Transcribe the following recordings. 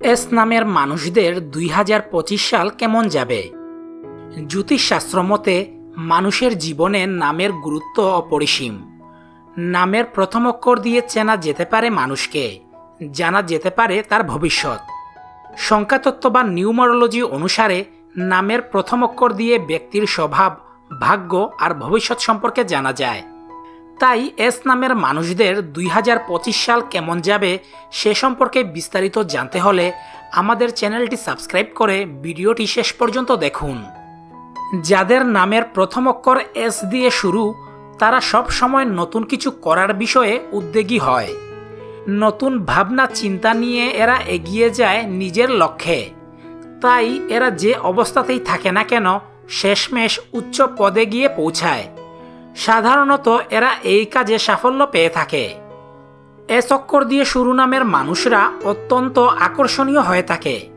S নামের মানুষদের দুই হাজার পঁচিশ সাল কেমন যাবে? জ্যোতিষশাস্ত্র মতে, মানুষের জীবনে নামের গুরুত্ব অপরিসীম। নামের প্রথম অক্ষর দিয়ে চেনা যেতে পারে মানুষকে, জানা যেতে পারে তার ভবিষ্যৎ। সংখ্যাতত্ত্ব বা নিউমারোলজি অনুসারে, নামের প্রথম অক্ষর দিয়ে ব্যক্তির স্বভাব, ভাগ্য আর ভবিষ্যৎ সম্পর্কে জানা যায়। তাই এস নামের মানুষদের দুই হাজার পঁচিশ সাল কেমন যাবে সে সম্পর্কে বিস্তারিত জানতে হলে আমাদের চ্যানেলটি সাবস্ক্রাইব করে ভিডিওটি শেষ পর্যন্ত দেখুন। যাদের নামের প্রথম অক্ষর এস দিয়ে শুরু, তারা সব সময় নতুন কিছু করার বিষয়ে উদ্যোগী হয়। নতুন ভাবনা, চিন্তা নিয়ে এরা এগিয়ে যায় নিজের লক্ষ্যে। তাই এরা যে অবস্থাতেই থাকে না কেন, শেষমেশ উচ্চ পদে গিয়ে পৌঁছায়। সাধারণত এরা এই কাজে সাফল্য পেয়ে থাকে। এ চক্কর দিয়ে শুরু নামের মানুষরা অত্যন্ত আকর্ষণীয় হয়ে থাকে।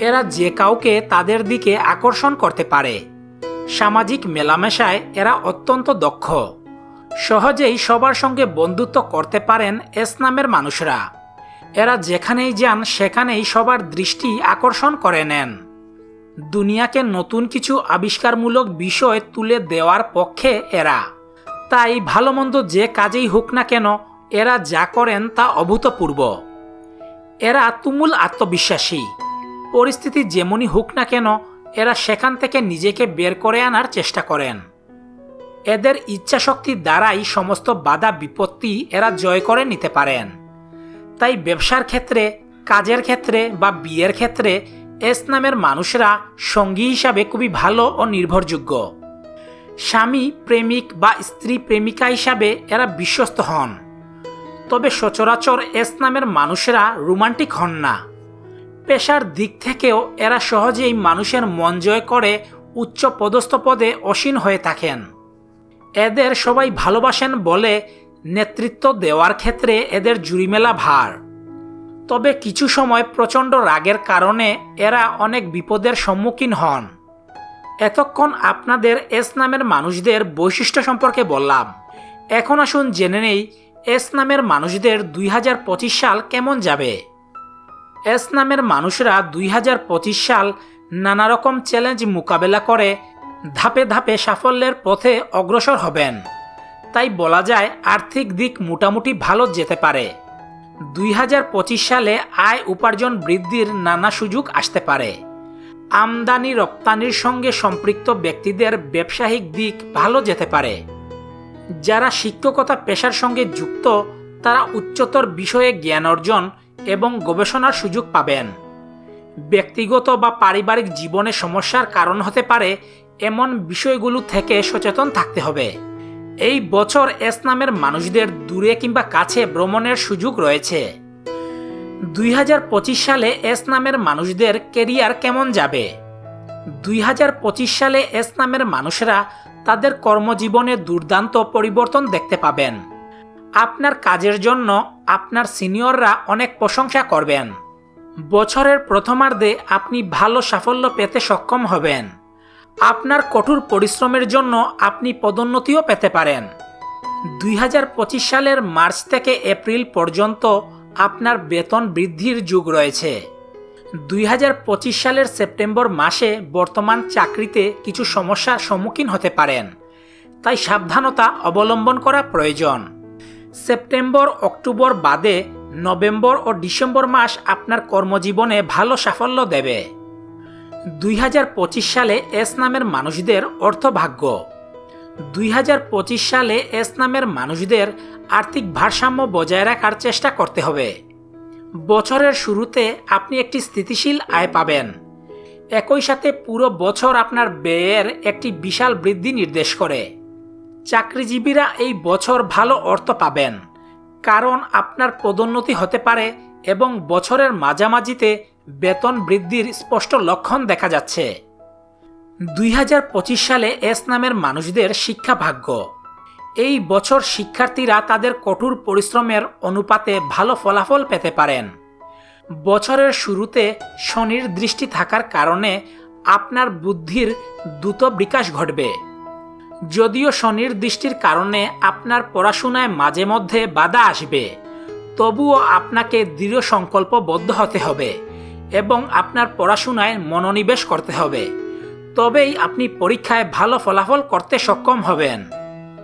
এরা যে কাউকে তাদের দিকে আকর্ষণ করতে পারে। সামাজিক মেলামেশায় এরা অত্যন্ত দক্ষ। সহজেই সবার সঙ্গে বন্ধুত্ব করতে পারেন এস নামের মানুষরা। এরা যেখানেই যান, সেখানেই সবার দৃষ্টি আকর্ষণ করে নেন। দুনিয়াকে নতুন কিছু আবিষ্কারমূলক বিষয় তুলে দেওয়ার পক্ষে এরা। তাই ভালো মন্দ যে কাজেই হোক না কেন, এরা যা করেন তা অভূতপূর্ব। এরা তুমুল আত্মবিশ্বাসী। পরিস্থিতি যেমনই হোক না কেন, এরা সেখান থেকে নিজেকে বের করে আনার চেষ্টা করেন। এদের ইচ্ছাশক্তির দ্বারাই সমস্ত বাধা বিপত্তি এরা জয় করে নিতে পারেন। তাই ব্যবসার ক্ষেত্রে, কাজের ক্ষেত্রে বা বিয়ের ক্ষেত্রে এস নামের মানুষরা সঙ্গী হিসাবে খুবই ভালো ও নির্ভরযোগ্য। স্বামী প্রেমিক বা স্ত্রী প্রেমিকা হিসাবে এরা বিশ্বস্ত হন। তবে সচরাচর এস নামের মানুষেরা রোমান্টিক হন না। পেশার দিক থেকেও এরা সহজেই মানুষের মন জয় করে, উচ্চ পদস্থ পদে অসীন হয়ে থাকেন। এদের সবাই ভালোবাসেন বলে নেতৃত্ব দেওয়ার ক্ষেত্রে এদের জুড়িমেলা ভার। তবে কিছু সময় প্রচণ্ড রাগের কারণে এরা অনেক বিপদের সম্মুখীন হন। এতক্ষণ আপনাদের এস নামের মানুষদের বৈশিষ্ট্য সম্পর্কে বললাম। এখন আসুন জেনে নেই এস নামের মানুষদের দুই হাজার পঁচিশ সাল কেমন যাবে। এস নামের মানুষরা দুই হাজার পঁচিশ সাল নানা রকম চ্যালেঞ্জ মোকাবেলা করে ধাপে ধাপে সাফল্যের পথে অগ্রসর হবেন। তাই বলা যায় আর্থিক দিক মোটামুটি ভালো যেতে পারে। দুই হাজার পঁচিশ সালে আয় উপার্জন বৃদ্ধির নানা সুযোগ আসতে পারে। আমদানি রপ্তানির সঙ্গে সম্পৃক্ত ব্যক্তিদের ব্যবসায়িক দিক ভালো যেতে পারে। যারা শিক্ষকতা পেশার সঙ্গে যুক্ত, তারা উচ্চতর বিষয়ে জ্ঞান অর্জন এবং গবেষণার সুযোগ পাবেন। ব্যক্তিগত বা পারিবারিক জীবনে সমস্যার কারণ হতে পারে এমন বিষয়গুলো থেকে সচেতন থাকতে হবে। এই বছর এস নামের মানুষদের দূরে কিংবা কাছে ভ্রমণের সুযোগ রয়েছে। দুই হাজার পঁচিশ সালে এস নামের মানুষদের কেরিয়ার কেমন যাবে? দুই হাজার পঁচিশ সালে এস নামের মানুষরা তাদের কর্মজীবনে দুর্দান্ত পরিবর্তন দেখতে পাবেন। আপনার কাজের জন্য আপনার সিনিয়ররা অনেক প্রশংসা করবেন। বছরের প্রথমার্ধে আপনি ভালো সাফল্য পেতে সক্ষম হবেন। আপনার কঠোর পরিশ্রমের জন্য আপনি পদোন্নতিও পেতে পারেন। দুই হাজার পঁচিশ সালের মার্চ থেকে এপ্রিল পর্যন্ত আপনার বেতন বৃদ্ধির যুগ রয়েছে। দুই হাজার পঁচিশ সালের সেপ্টেম্বর মাসে বর্তমান চাকরিতে কিছু সমস্যার সম্মুখীন হতে পারেন। তাই সাবধানতা অবলম্বন করা প্রয়োজন। সেপ্টেম্বর, অক্টোবর বাদে নভেম্বর ও ডিসেম্বর মাস আপনার কর্মজীবনে ভালো সাফল্য দেবে। দুই হাজার পঁচিশ সালে এস নামের মানুষদের অর্থভাগ্য। দুই হাজার পঁচিশ সালে এস নামের মানুষদের আর্থিক ভারসাম্য বজায় রাখার চেষ্টা করতে হবে। বছরের শুরুতে আপনি একটি স্থিতিশীল আয় পাবেন। একই সাথে পুরো বছর আপনার ব্যয়ের একটি বিশাল বৃদ্ধি নির্দেশ করে। চাকরিজীবীরা এই বছর ভালো অর্থ পাবেন। কারণ আপনার পদোন্নতি হতে পারে এবং বছরের মাঝামাঝিতে বেতন বৃদ্ধির স্পষ্ট লক্ষণ দেখা যাচ্ছে। দুই হাজার পঁচিশ সালে এস নামের মানুষদের শিক্ষা ভাগ্য। এই বছর শিক্ষার্থীরা তাদের কঠোর পরিশ্রমের অনুপাতে ভালো ফলাফল পেতে পারেন। বছরের শুরুতে শনির দৃষ্টি থাকার কারণে আপনার বুদ্ধির দ্রুত বিকাশ ঘটবে। যদিও শনির দৃষ্টির কারণে আপনার পড়াশোনায় মাঝে মধ্যে বাধা আসবে, তবুও আপনাকে দৃঢ় সংকল্পবদ্ধ হতে হবে এবং আপনার পড়াশোনায় মনোনিবেশ করতে হবে। তবেই আপনি পরীক্ষায় ভালো ফলাফল করতে সক্ষম হবেন।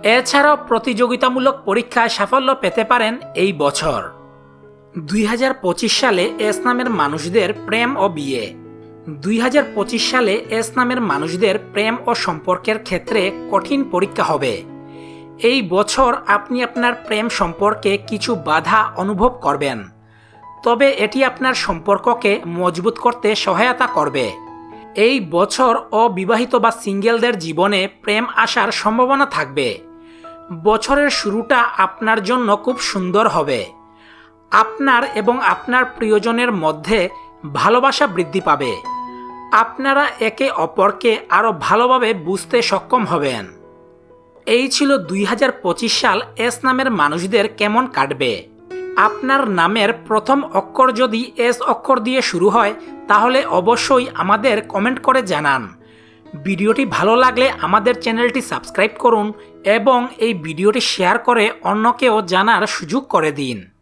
এছাড়াও প্রতিযোগিতামূলক পরীক্ষায় সাফল্য পেতে পারেন এই বছর। দুই হাজার পঁচিশ সালে এস নামের মানুষদের প্রেম ও বিয়ে। দুই হাজার পঁচিশ সালে এস নামের মানুষদের প্রেম ও সম্পর্কের ক্ষেত্রে কঠিন পরীক্ষা হবে। এই বছর আপনি আপনার প্রেম সম্পর্কে কিছু বাধা অনুভব করবেন। তবে এটি আপনার সম্পর্ককে মজবুত করতে সহায়তা করবে। এই বছর অবিবাহিত বা সিঙ্গেলদের জীবনে প্রেম আসার সম্ভাবনা থাকবে। বছরের শুরুটা আপনার জন্য খুব সুন্দর হবে। আপনার এবং আপনার প্রিয়জনের মধ্যে ভালোবাসা বৃদ্ধি পাবে। আপনারা একে অপরকে আরও ভালোভাবে বুঝতে সক্ষম হবেন। এই ছিল দুই হাজার পঁচিশ সাল এস নামের মানুষদের কেমন কাটবে। আপনার নামের প্রথম অক্ষর যদি এস অক্ষর দিয়ে শুরু হয়, তাহলে অবশ্যই আমাদের কমেন্ট করে জানান। ভিডিওটি ভালো লাগলে আমাদের চ্যানেলটি সাবস্ক্রাইব করুন এবং এই ভিডিওটি শেয়ার করে অন্যকেও জানার সুযোগ করে দিন।